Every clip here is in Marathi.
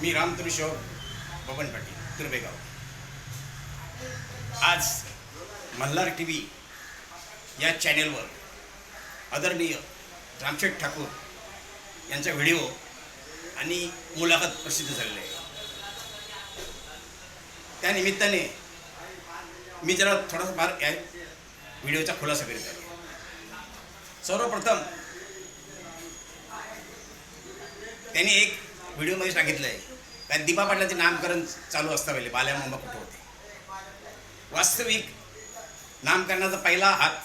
मी रामकिशोर बबन पाटील तुर्बेगाव आज मल्हार टी व्ही या चॅनेलवर आदरणीय रामशेठ ठाकूर यांचा व्हिडिओ आणि मुलाखत प्रसिद्ध झालेली आहे. त्यानिमित्ताने मी जरा थोडासा फार या व्हिडिओचा खुलासा करीत आहे. सर्वप्रथम त्यांनी एक व्हिडिओमध्ये सांगितलं आहे का दीपा पाटलाचे नामकरण चालू असता पहिले बाल्या मामा कुठं होते? वास्तविक नामकरणाचा पहिला हात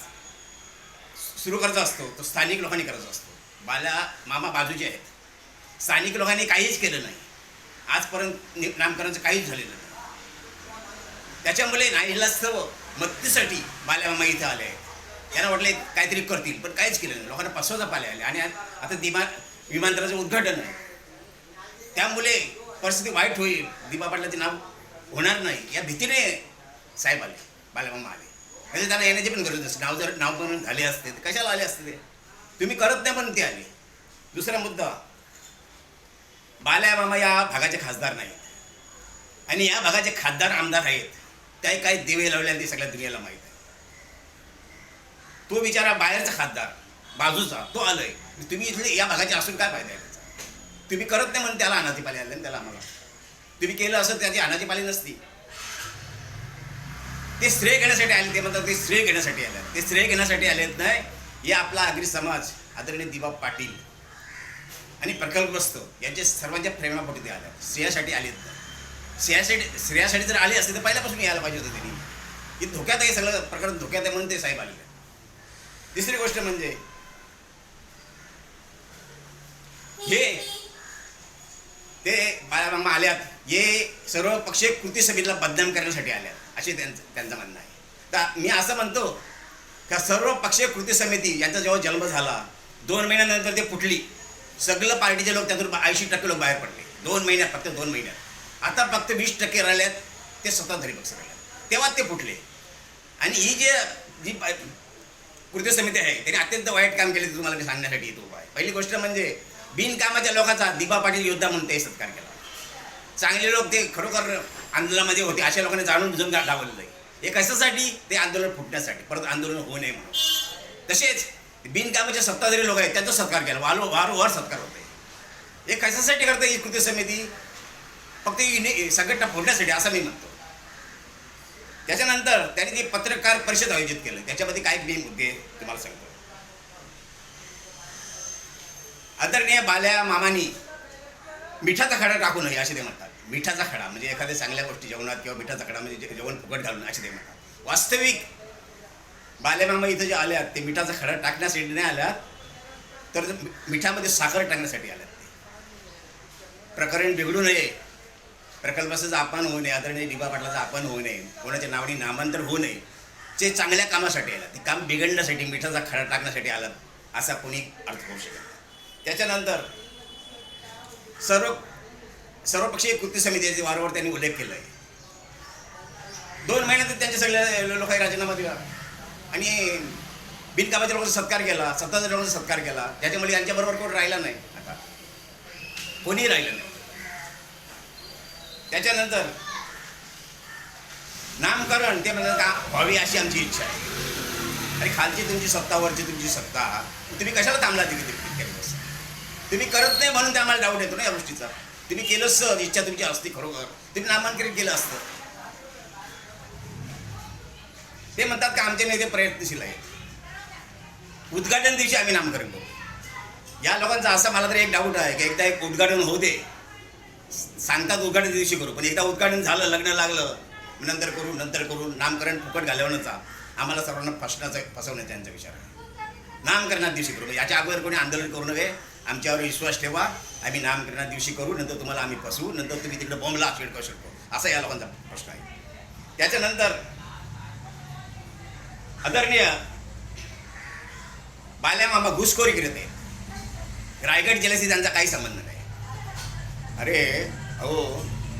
सुरू करायचा असतो तो स्थानिक लोकांनी करायचा असतो. बाल्या मामा बाजूचे आहेत. स्थानिक लोकांनी काहीच केलं नाही. आजपर्यंत नामकरणचं नामकरणाचं काहीच झालेलं नाही. त्याच्यामुळे नाईलास्तव मदतीसाठी बाल्या मामा इथं आले आहेत. यांना वाटले काहीतरी करतील पण काहीच केलं नाही. लोकांना पसवता पाले आले. आणि आता दिमा विमानतळाचं उद्घाटन आहे. त्यामुळे परिस्थिती वाईट होईल. दीपा पाटलाचे नाव होणार नाही. या भीतीने साहेब आले बालमामा आले. म्हणजे त्यांना येण्याची पण गरज नसते. नाव जर नाव पण झाले असते तर कशाला आले असते ते? तुम्ही करत नाही पण ते आले. दुसरा मुद्दा बाल्यामामा या भागाचे खासदार नाहीत. आणि या भागाचे खासदार आमदार आहेत. त्याही काही दिवे लावले आणि ते सगळ्या दुनियाला माहीत आहे. तो बिचारा बाहेरचा खासदार बाजूचा तो आलोय. तुम्ही इथले या भागाचे असून काय फायदा आहे? तुम्ही करत नाही म्हणून त्याला अनाथी पाली आले त्याला आम्हाला. तुम्ही केलं असं त्याची अनाथी पाली नसती. ते श्रेय घेण्यासाठी आले ते म्हणतात ते श्रेय घेण्यासाठी आले. ते श्रेय घेण्यासाठी आलेत नाही हे आपला आगरी समाज आदरणीय दिबा पाटील आणि प्रकल्पग्रस्त यांच्या सर्वांच्या प्रेमापोटी ते आल्या श्रेयासाठी आलेत. नाही श्रेयासाठी श्रेयासाठी जर आले असते तर पहिल्यापासून यायला पाहिजे होतं त्यांनी. की धोक्यात आहे सगळं प्रकरण धोक्यात आहे म्हणून ते साहेब आले. तिसरी गोष्ट म्हणजे हे ते बाळामामा आल्यात हे सर्व पक्षीय कृती समितीला बदनाम करण्यासाठी आल्यात असे त्यांचं त्यांचं म्हणणं आहे. तर मी असं म्हणतो का सर्व पक्षीय कृती समिती यांचा जेव्हा जन्म झाला दोन महिन्यानंतर ते फुटली. सगळं पार्टीचे लोक त्यातून ऐंशी टक्के लोक बाहेर पडले. दोन महिन्यात फक्त दोन महिन्यात. आता फक्त वीस टक्के राहिल्यात ते सत्ताधारी पक्ष राहिल्यात. तेव्हा ते फुटले. आणि ही जे जी कृती समिती आहे त्यांनी अत्यंत वाईट काम केले तुम्हाला मी सांगण्यासाठी येतो आहे. पहिली गोष्ट म्हणजे बिनकामाच्या लोकांचा दिबा पाटील योद्धा म्हणून ते सत्कार केला. चांगले लोक ते खरोखर आंदोलनामध्ये होते अशा लोकांनी जाणून बुजून गा- आहे. हे कशासाठी? ते आंदोलन फुटण्यासाठी. परत आंदोलन होऊ नये म्हणून. तसेच बिनकामाचे सत्ताधारी लोक आहेत त्यांचा सत्कार केला. वालो वारंवार सत्कार होते आहे हे कशासाठी करते ही कृती समिती? फक्त संघटना फोडण्यासाठी असं मी म्हणतो. त्याच्यानंतर त्यांनी ती पत्रकार परिषद आयोजित केलं. त्याच्यामध्ये काय मी मुद्दे तुम्हाला सांगतो. आदरणीय बाल्या मामानी मिठाचा खडा टाकू नये असे ते म्हणतात. मिठाचा खडा म्हणजे एखाद्या चांगल्या गोष्टी जेवणात किंवा मिठाचा खडा म्हणजे जे- जेवण फुकट घालून असे ते म्हणतात. वास्तविक बाल्यामामा इथं जे आल्यात ते मिठाचा खडा टाकण्यासाठी नाही आल्यात तर मिठामध्ये साखर टाकण्यासाठी आल्यात ते. प्रकरण बिघडू नये. प्रकल्पाचं अपमान होऊ नये आदरणीय दिबा पाटलाचं अपमान होऊ नये कोणाच्या नावाने नामांतर होऊ नये ते चांगल्या कामासाठी आलं ते काम बिघडण्यासाठी मिठाचा खडा टाकण्यासाठी आलं असा कोणी अर्थ होऊ शकत नाही. त्याच्यानंतर सर्व सर्वपक्षीय कृती समितीचे वारंवार त्यांनी उल्लेख केला आहे दोन महिन्यातच त्यांच्या सगळ्या लोकांनी राजीनामा दिला. आणि बिनकामाच्या लोकांचा सत्कार केला सत्ताच्या लोकांचा सत्कार केला. त्याच्यामुळे यांच्याबरोबर कोण राहिला नाही आता. कोणीही राहिलं नाही. त्याच्यानंतर नामकरण ते म्हणतात का व्हावी अशी आमची इच्छा आहे. आणि खालची तुमची सत्ता वरची तुमची सत्ता तुम्ही कशाला थांबला तिथे तुम्ही करत नाही म्हणून ते आम्हाला डाऊट येतो ना या गोष्टीचा. तुम्ही केलं सर इच्छा तुमची असती खरोखर. तुम्ही नामांकन केलं असतं. ते म्हणतात का आमचे नेते प्रयत्नशील आहेत. उद्घाटन दिवशी आम्ही नामकरण करू. या लोकांचा असा मला तर एक डाऊट आहे की एकदा एक उद्घाटन होऊ दे. सांगतात उद्घाटन दिवशी करू पण एकदा उद्घाटन झालं लग्न लागलं नंतर करू नंतर करू नामकरण फुकट घालवण्याचा. आम्हाला सर्वांना फसण्याचा फसवण्याचा यांचा विचार आहे. नामकरणात दिवशी करू याच्या अगोदर कोणी आंदोलन करू नये आमच्यावर विश्वास ठेवा. आम्ही नामकरणा दिवशी करू नंतर तुम्हाला आम्ही फसवू नंतर तुम्ही तिकडे बॉम्बला छिडकू शकतो. असा या लोकांचा प्रश्न आहे. त्याच्यानंतर आदरणीय बाल्यामामा घुसखोरी करत आहे रायगड जिल्ह्याशी त्यांचा काही संबंध नाही. अरे अहो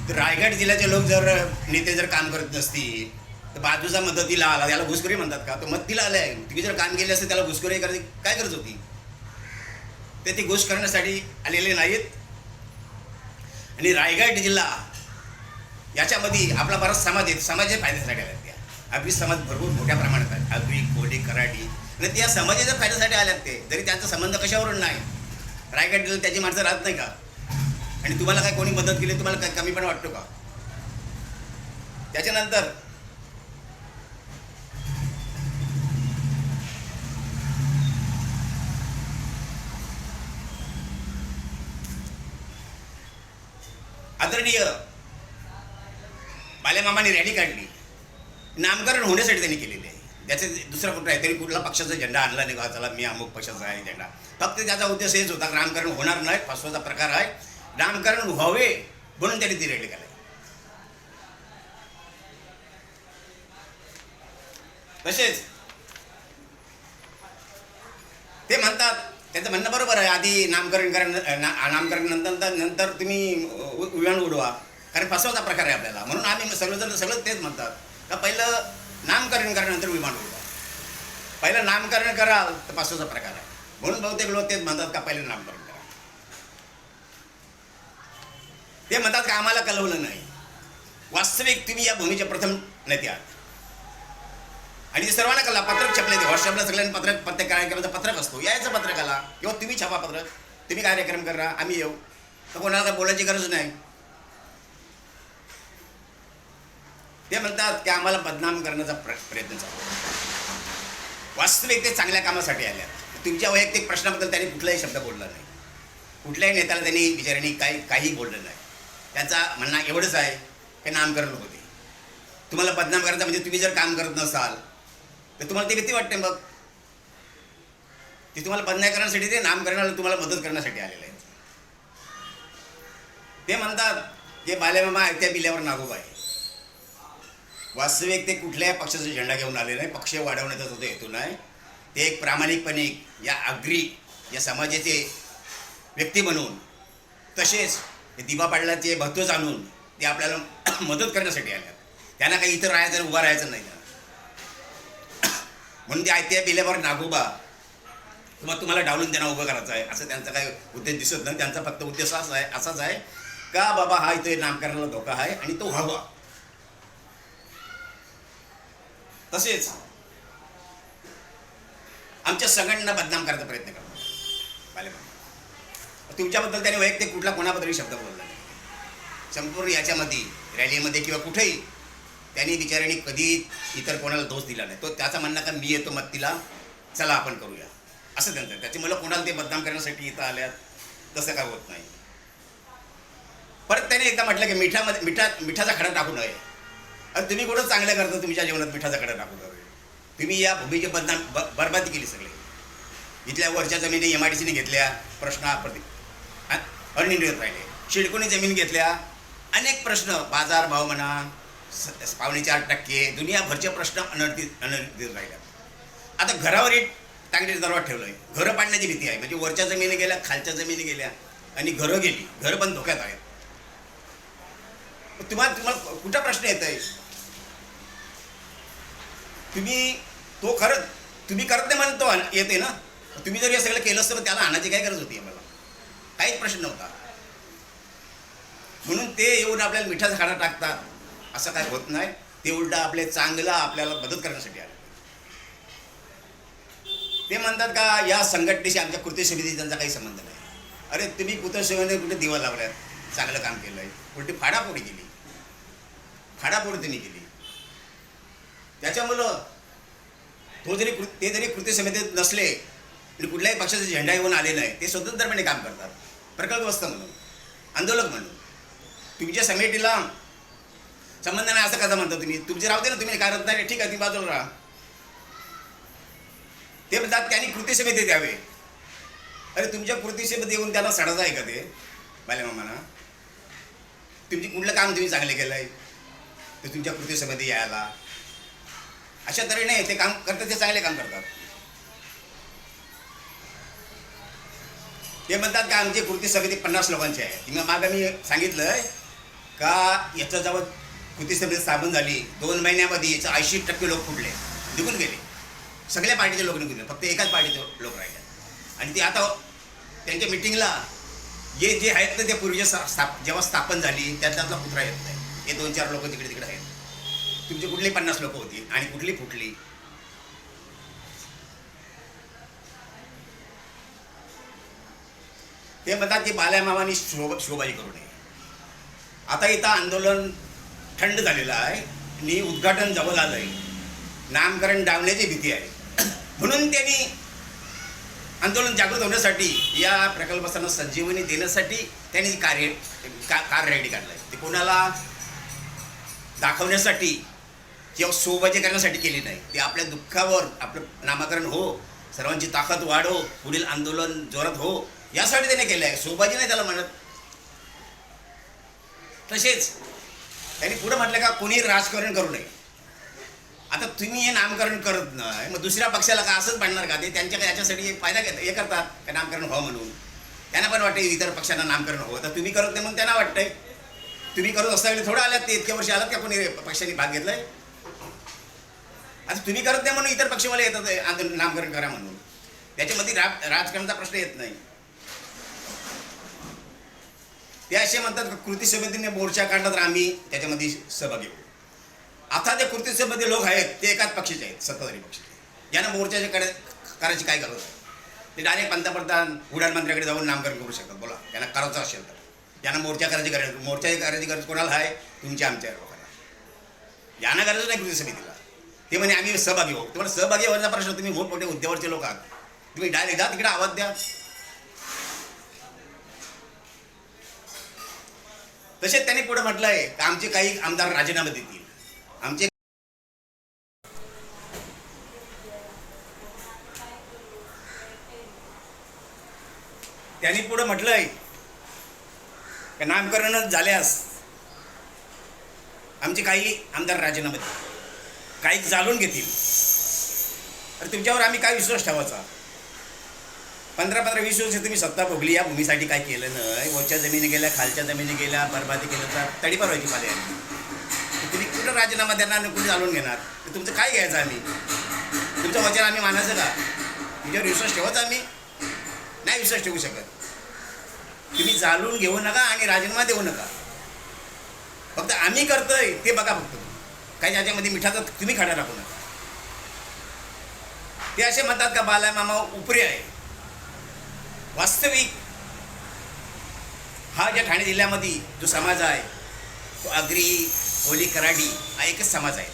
रायगड जिल्ह्याचे लोक जर नेते जर काम करत नसतील तर बाजूचा मदतीला आला त्याला घुसखोरी म्हणतात का? तो मदतीला आलाय. तुम्ही जर काम केले असते त्याला घुसखोरी करायची काय करत होती? ते ती घोष करण्यासाठी आलेले नाहीत. आणि रायगड जिल्हा याच्यामध्ये आपला बराच समाज आहे. समाजाच्या फायद्यासाठी आल्यात त्या अगदी समाज भरपूर मोठ्या प्रमाणात आहे. अगदी कोडी कराडी. आणि त्या समाजाच्या फायद्यासाठी आल्यात ते. जरी त्यांचा संबंध कशावरून नाही? रायगड जिल्ह्यात त्याची माणसं राहत नाही का? आणि तुम्हाला काय कोणी मदत केली तुम्हाला काय कमीपणा वाटतो का? त्याच्यानंतर आदरणीय बालेमामाने रॅली काढली. नामकरण होण्यासाठी त्यांनी केलेले आहे. त्याचे दुसरा कुठला आहे? तरी कुठला पक्षाचा झेंडा आणला नाही का? चला मी अमुक पक्षाचा आहे झेंडा. फक्त त्याचा उद्देश हेच होता नामकरण होणार नाही फसवाचा प्रकार आहे. नामकरण व्हावे म्हणून त्यांनी ती रॅली काढली. तसेच ते म्हणतात त्यांचं म्हणणं बरोबर आहे. आधी नामकरण करा नामकरण नंतर नंतर तुम्ही उ- विमान उडवा. कारण फसवाचा प्रकार आहे आपल्याला. म्हणून आम्ही सर्वजण सगळं तेच म्हणतात. का पहिलं नामकरण करा नंतर विमान उडवा. पहिलं नामकरण करा तर फसवाचा प्रकार आहे. म्हणून बहुतेक लोक तेच म्हणतात का पहिलं नामकरण करा. ते म्हणतात का आम्हाला कळवलं नाही. वास्तविक तुम्ही या भूमीचे प्रथम नेते आहात आणि सर्वांना कला पत्रक छापले ते. व्हॉट्सअपला सगळ्यांना पत्रक प्रत्येक कार्यक्रमाचं पत्रक असतो. यायचं पत्रकाला किंवा तुम्ही छापा पत्रक. तुम्ही कार्यक्रम करा आम्ही येऊ. तर कोणाला काय बोलायची गरज नाही. ते म्हणतात की आम्हाला बदनाम करण्याचा प्र प्रयत्न चालू वास्तविक ते चांगल्या कामासाठी आल्या. तुमच्या वैयक्तिक प्रश्नाबद्दल त्यांनी कुठलाही शब्द बोलला नाही. कुठल्याही नेत्याला त्यांनी विचारणी काही काही बोललं नाही. त्यांचा म्हणणं एवढंच आहे की नामकरण होते तुम्हाला बदनाम करायचं म्हणजे तुम्ही जर काम करत नसाल तर तुम्हाला ते भीती वाटते मग? ते तुम्हाला बदनाम करण्यासाठी ते नाम करण्याला तुम्हाला मदत करण्यासाठी आलेलं आहे ते म्हणतात की बाल्यामामा आयत्या बिल्यावर नागोब आहे. वास्तविक ते कुठल्याही पक्षाचा झेंडा घेऊन आले नाही. पक्ष वाढवण्याचा तो हेतू नाही. ते एक प्रामाणिकपणे या अग्री या समाजाचे व्यक्ती म्हणून तसेच दिवा दिवा पाडल्याचे महत्त्व जाणून ते आपल्याला मदत करण्यासाठी आल्या त्यांना काही इतर राहायचं उभं राहायचं नाही. म्हणून ते आयत्या बिल्यावर नागोबा किंवा तुम्हाला डावलून त्यांना उभं करायचं आहे असं त्यांचा काय उद्देश दिसत नाही. त्यांचा फक्त उद्देश असा आहे असाच आहे का बाबा हा इथे नामकरणाला धोका आहे आणि तो व्हावा? तसेच आमच्या संघटना बदनाम करायचा प्रयत्न करतो तुमच्याबद्दल त्याने वैयक्तिक कुठला कोणाबद्दलही शब्द बोलला नाही. संपूर्ण याच्यामध्ये रॅलीमध्ये किंवा कुठेही त्यांनी बिचाऱ्यांनी कधी इतर कोणाला दोष दिला नाही. तो त्याचा म्हणणं का मी येतो मत्तीला चला आपण करूया. असं त्यांचं त्याच्यामुळं कोणाला ते बदनाम करण्यासाठी इथं आल्यात? तसं काय होत नाही. परत त्याने एकदा म्हटलं की मिठामध्ये मिठा मिठाचा खडा टाकू नये. आणि तुम्ही कुठं चांगलं करता तुमच्या जीवनात मिठाचा खडा टाकू नये. तुम्ही या भूमीची बदनाम ब बरबादी केली सगळी. इथल्या वरच्या जमिनी एम आय डी सीने घेतल्या प्रश्न प्रति अनिर्णित राहिले. शिडकोनी जमीन घेतल्या अनेक प्रश्न बाजार भाव म्हणा स- पावणे चार टक्के दुनियाभरचे प्रश्न अनर्थित अनर्थित राहिल्या आता घरावर एक टांगडीचा दरवाज ठेवलं आहे घरं पाडण्याची भीती आहे. म्हणजे वरच्या जमिनी गेल्या खालच्या जमिनी गेल्या आणि घरं गेली. घरं पण धोक्यात आहेत. तुम्हाला तुम्हाला कुठं प्रश्न येत आहे तुम्ही तो खरंच तुम्ही करत नाही म्हणतो येते ना? तुम्ही जर हे सगळं केलं असतं तर त्याला आणायची काय गरज होती मला काहीच प्रश्न नव्हता. म्हणून ते येऊन आपल्याला मिठाचा खाडा टाकतात. असं काय होत नाही. ते उलटा आपले चांगलं आपल्याला मदत करण्यासाठी आले. ते म्हणतात का या संघटनेशी आमच्या कृती समिती त्यांचा काही संबंध नाही. अरे तुम्ही कृती समितीने कुठे दिवा लावल्यात चांगलं काम केलं आहे उलटी फाडाफोडी केली. फाडाफोडी त्यांनी केली. त्याच्यामुळं तो जरी कृ ते जरी कृती समितीत नसले आणि कुठल्याही पक्षाचा झेंडा येऊन आले नाही. ते स्वतंत्रपणे काम करतात. प्रकल्पग्रस्त म्हणून. आंदोलक म्हणून. तुमच्या समितीला संबंध नाही असं कसं म्हणता तुम्ही? तुमचे राहते ना तुम्ही कारण नाही ठीक आहे ती बाजूला राहा. ते म्हणतात त्यांनी कृती समिती द्यावे. अरे तुमच्या कृती समिती येऊन त्यांना सडायचं आहे का ते? बालेमामाना तुमची कुठलं काम तुम्ही चांगले केलं आहे ते तुमच्या कृती समिती यायला. अशा तऱ्हेने ते काम करतात ते चांगले काम करतात. ते म्हणतात का आमची कृती समिती पन्नास लोकांची आहे. मग मागं मी सांगितलं का याचं जवळ कृती समिती स्थापन झाली. दोन महिन्यामध्ये याचं ऐंशी टक्के लोक फुटले. निघून गेले. सगळ्या पार्टीचे लोक निघून गेले. फक्त एकाच पार्टीचे लोक राहिले. आणि ते आता त्यांच्या मिटिंगला जे जे आहेत ना ते पूर्वीच्या स्थाप जेव्हा स्थापन झाली त्यातला कुत्रा येत नाही. हे दोन चार लोक तिकडे तिकडे आहेत. तुमची कुठली पन्नास लोक होती आणि कुठली फुटली? ते म्हणतात की बाल्यामामानी शोभ शोभाई करू नये. आता इथं आंदोलन थंड झालेला आहे. आणि उद्घाटन जवळ आलं आहे नामकरण डावण्याची भीती आहे. म्हणून त्यांनी आंदोलन जागृत होण्यासाठी या प्रकल्पांना संजीवनी देण्यासाठी त्यांनी कार्य का कार रेडी काढलं आहे ते कोणाला दाखवण्यासाठी किंवा सोबाजी करण्यासाठी केली नाही. ते आपल्या दुःखावर आपलं नामकरण हो सर्वांची ताकद वाढो पुढील आंदोलन जोरात हो यासाठी त्याने केलं आहे सोबाजी नाही त्याला म्हणत तसेच त्यांनी पुढं म्हटलं का कोणी राजकारण करू नये. आता तुम्ही हे नामकरण करत नाही मग दुसऱ्या पक्षाला का असंच पाडणार का? ते त्यांच्या याच्यासाठी एक फायदा घेत हे करतात का नामकरण व्हावं म्हणून? त्यांना पण वाटतं इतर पक्षांना नामकरण हवं तर तुम्ही करत नाही म्हणून त्यांना वाटतंय. तुम्ही करत असताना थोडं आल्यात ते इतक्या वर्षी आलात का कोणी पक्षांनी भाग घेतलाय? आता तुम्ही करत नाही म्हणून इतर पक्षवाले येतात आंदोलन नामकरण करा म्हणून. त्याच्यामध्ये राजकारणाचा प्रश्न येत नाही. ते असे म्हणतात कृती समितीने मोर्चा काढला तर आम्ही त्याच्यामध्ये सहभागी होऊ. आता जे कृती समिती लोक आहेत ते एकाच पक्षाचे आहेत सत्ताधारी पक्षाचे. यांना मोर्चाचे कडे करायची काय गरज ते डायरेक्ट पंतप्रधान उडानमंत्र्याकडे जाऊन नामकरण करू शकतात. बोला त्यांना करायचं असेल तर. यांना मोर्चा करायची गरज मोर्चाची करायची गरज कोणाला आहे? तुमच्या आमच्या लोकांना. यांना गरज नाही कृती समितीला. ते म्हणे आम्ही सहभागी होऊ. तुम्हाला सहभागी होण्याचा प्रश्न तुम्ही मोठमोठे उद्योगावरचे लोक आहात. तुम्ही डायरेक्ट जा तिकडे आवाज द्या. तसेच त्यांनी पुढे म्हटलं आहे आमचे काही आमदार राजीनामे देतील. आमचे त्यांनी पुढे म्हटलंय की नामकरणच झाल्यास आमचे काही आमदार राजीनामे देतील. काही जाणून घेतील. तर तुमच्यावर आम्ही काय विश्वास ठेवायचा? पंधरा पंधरा वीस वर्ष तुम्ही सत्ता भोगली या भूमीसाठी काय केलं नाही? वरच्या जमिनी गेल्या खालच्या जमिनी गेल्या बरबादी केलं तर तडीपार व्हायची पाले तुम्ही कुठं राजीनामा देणार आणि कुठे चालवून घेणार? तर तुमचं काय घ्यायचं आम्ही? तुमचं वचन आम्ही मानायचं का? तुमच्यावर विश्वास ठेवत आम्ही? नाही विश्वास ठेवू शकत. तुम्ही जाळून घेऊ नका आणि राजीनामा देऊ नका. फक्त आम्ही करतोय ते बघा फक्त काही ज्याच्यामध्ये मिठाचा तुम्ही खडा टाकू नका. ते असे म्हणतात का बाला मामा उपरी आहे. वास्तविक हा ज्या ठाणे जिल्ह्यामध्ये जो समाज आहे तो आगरी होली कराडी हा एकच समाज आहे.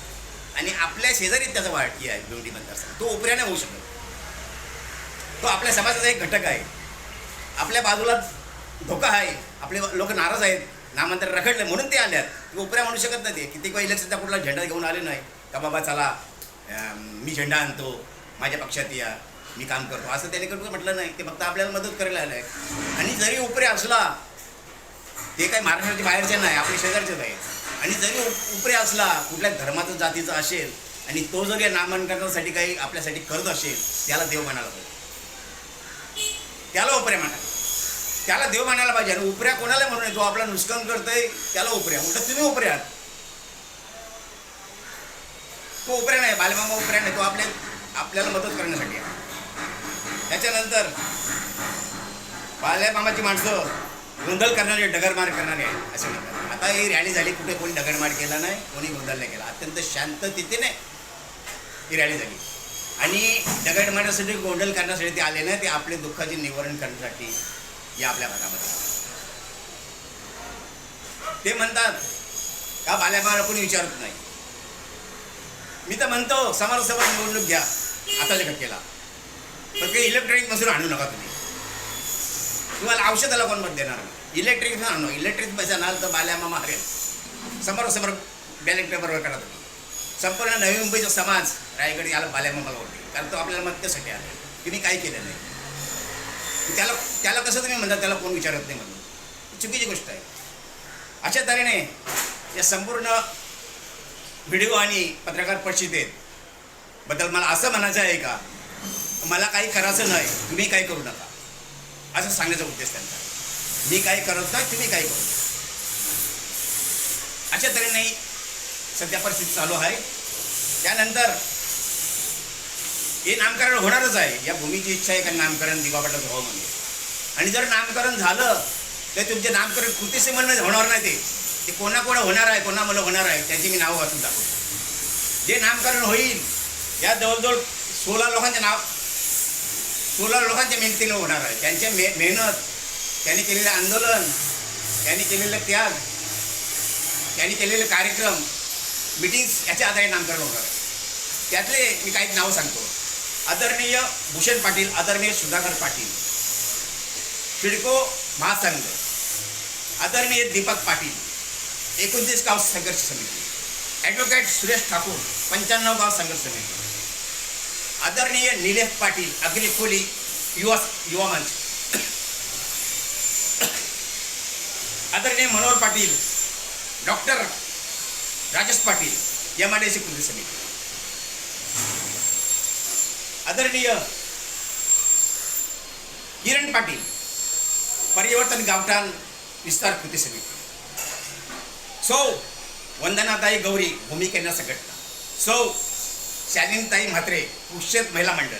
आणि आपल्या शेजारीच त्याचा वाटी आहे बिवडी मतदारसंघ. तो उपऱ्याने होऊ शकतो तो आपल्या समाजाचा एक घटक आहे. आपल्या बाजूला धोका आहे. आपले लोक नाराज आहेत. नामांतर रखडले म्हणून ते आल्यात. ते उपऱ्या म्हणू शकत नाही ते. किती काही इलेक्शनचा कुठला झेंडा घेऊन आले नाही. का बाबा चला मी झेंडा आणतो. माझ्या पक्षात या. मी काम करतो. असं त्याने कडून म्हटलं नाही. ते फक्त आपल्याला मदत करायला आलं आहे आणि जरी उपरे असला ते काही महाराष्ट्राच्या बाहेरचे नाही आपले शेजारचेच आहेत. आणि जरी उपरे असला कुठल्या धर्माचा जातीचा असेल आणि तो जर या नामांकनासाठी काही आपल्यासाठी करत असेल त्याला देव म्हणायला पाहिजे. त्याला उपरे म्हणा त्याला देव म्हणायला पाहिजे. आणि उपऱ्या कोणाला म्हणू नये तो आपला नुकसान करतोय त्याला उपऱ्या. उलट तुम्ही उपरे आहात? तो उपऱ्या नाही. बालमामा उपऱ्या नाही. तो आपल्या आपल्याला मदत करण्यासाठी आहे. त्याच्यानंतर बाल्या मामाची माणसं गोंधळ करणारे डगरमार करणारे आहेत असे म्हणतात. आता ही रॅली झाली कुठे कोणी डगरमार केला नाही कोणी गोंधळ नाही केला. अत्यंत शांततेने ही रॅली झाली. आणि दगड मारण्यासाठी गोंधळ करण्यासाठी ते आले नाही ते आपले दुःखाचे निवारण करण्यासाठी या आपल्या भागामध्ये. ते म्हणतात का बाल्यामाला कोणी विचारत नाही? मी तर म्हणतो समोरासमोर निवडणूक घ्या. आता घटकेला पण काही इलेक्ट्रॉनिक मशीन आणू नका तुम्ही. तुम्हाला औषधाला कोण मत देणार इलेक्ट्रिक आणू. इलेक्ट्रिक पैसा आणाल तर बाल्या मामा हरेल समोरासमोर बॅलेट पेपरवर करा तुम्ही. संपूर्ण नवी मुंबईचा समाज रायगड याला बाल्या मामाला ओळखेल कारण तो आपल्याला मत त्यासाठी आला तुम्ही काही केलं नाही. त्याला त्याला कसं तुम्ही म्हणता? त्याला कोण विचारत नाही म्हणून. चुकीची गोष्ट आहे. अशा तऱ्हेने या संपूर्ण व्हिडिओ आणि पत्रकार परिषदेत बद्दल मला असं म्हणायचं आहे का? मला काही करायचं नाही तुम्ही काही करू नका. असं सांगण्याचा उद्देश त्यांचा. मी काही करत नाही तुम्ही काही करू नका. अशा तऱ्हेने सध्या परिस्थिती चालू आहे. त्यानंतर हे नामकरण होणारच आहे. या भूमीची इच्छा आहे का नामकरण दिवा पाटलाचं व्हावं आणि जर नामकरण झालं तर तुमचे नामकरण कृती म्हणणं होणार नाही ते. ते कोणाकोणा होणार आहे कोणा मला होणार आहे त्यांची मी नावं वाचून दाखवतो. जे नामकरण होईल या जवळजवळ सोळा लोकांचे नाव सोळा लोकांच्या मेहनतीने होणार आहे. त्यांच्या मे मेहनत त्यांनी केलेलं आंदोलन त्यांनी केलेलं त्याग त्यांनी केलेले कार्यक्रम मिटिंग्स याच्या आधारे नामकरण होणार आहे. त्यातले मी काही नावं सांगतो. आदरणीय भूषण पाटील आदरणीय सुधाकर पाटील सिडको महासंघ आदरणीय दीपक पाटील एकोणतीस गाव संघर्ष समिती ॲडव्होकेट सुरेश ठाकूर पंच्याण्णव गाव संघर्ष समिती आदरणीय निलेश पाटील अग्नि खोली युवा युवा मंच. आदरणीय Manohar Patil doctor Rajesh Patil M I D C कृती समिती. आदरणीय किरण पाटील परिवर्तन गावठाण विस्तार कृती समिती. सौ वंदनाताई गौरी भूमिकेनं संघटना. सौ शालिनताई म्हात्रे पुष्यत महिला मंडळ.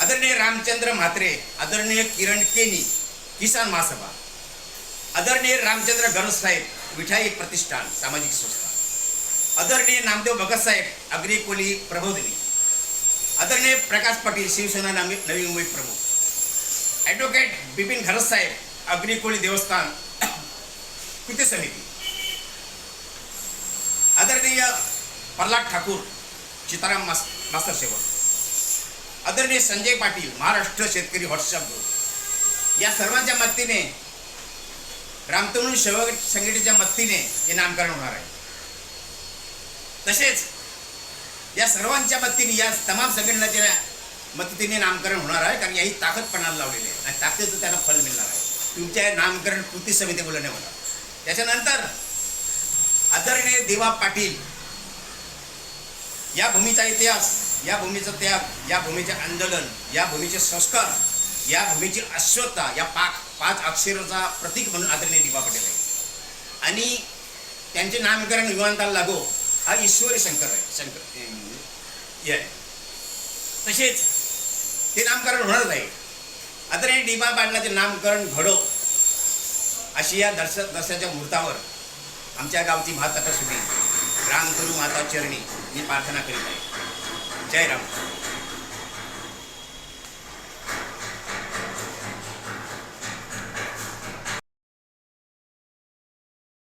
आदरणीय रामचंद्र म्हात्रे आदरणीय किरण केनी किसान महासभा. आदरणीय रामचंद्र गरज साहेब विठाई प्रतिष्ठान सामाजिक संस्था. आदरणीय नामदेव भगत साहेब प्रबोधिनी. आदरणीय प्रकाश पाटील शिवसेना नवी नवी मुंबई प्रमुख. ॲडव्होकेट बिपिन घरसाहेब साहेब देवस्थान कृती समिती. आदरणीय प्रल्हाद ठाकूर चिताराम मास मास्तर सेवक आदरणीय संजय पाटील महाराष्ट्र शेतकरी व्हॉट्सअप ग्रुप या सर्वांच्या मदतीने रामतरुण सेवक संघटनेच्या मदतीने हे नामकरण होणार आहे. तसेच या सर्वांच्या मदतीने या तमाम संघटनाच्या मदतीने नामकरण होणार आहे कारण याही ताकद पणाला लावलेली आहे. आणि ताकदीचं त्यांना फल मिळणार आहे. तुमच्या नामकरण कृती समिती बोलणे होणार. त्याच्यानंतर आदरणीय देवा पाटील या भूमीचा इतिहास या भूमीचा त्याग या भूमीचे आंदोलन या भूमीचे संस्कार या भूमीची अश्वत्था या पाक पाच अक्षराचा प्रतीक म्हणून आदरणीय दिवा पटेल आहे. आणि त्यांचे नामकरण विमानतळ लागो हा ईश्वरी शंकर आहे शंकर आहे. तसेच ते नामकरण होणारच आहे. आदरणीय डिबा पाटलाचे नामकरण घडो अशी या दर्श दर्शनाच्या मुहूर्तावर आमच्या गावची महातपस्वी रामगुरु माता चरणी मी प्रार्थना करीत आहे जय राम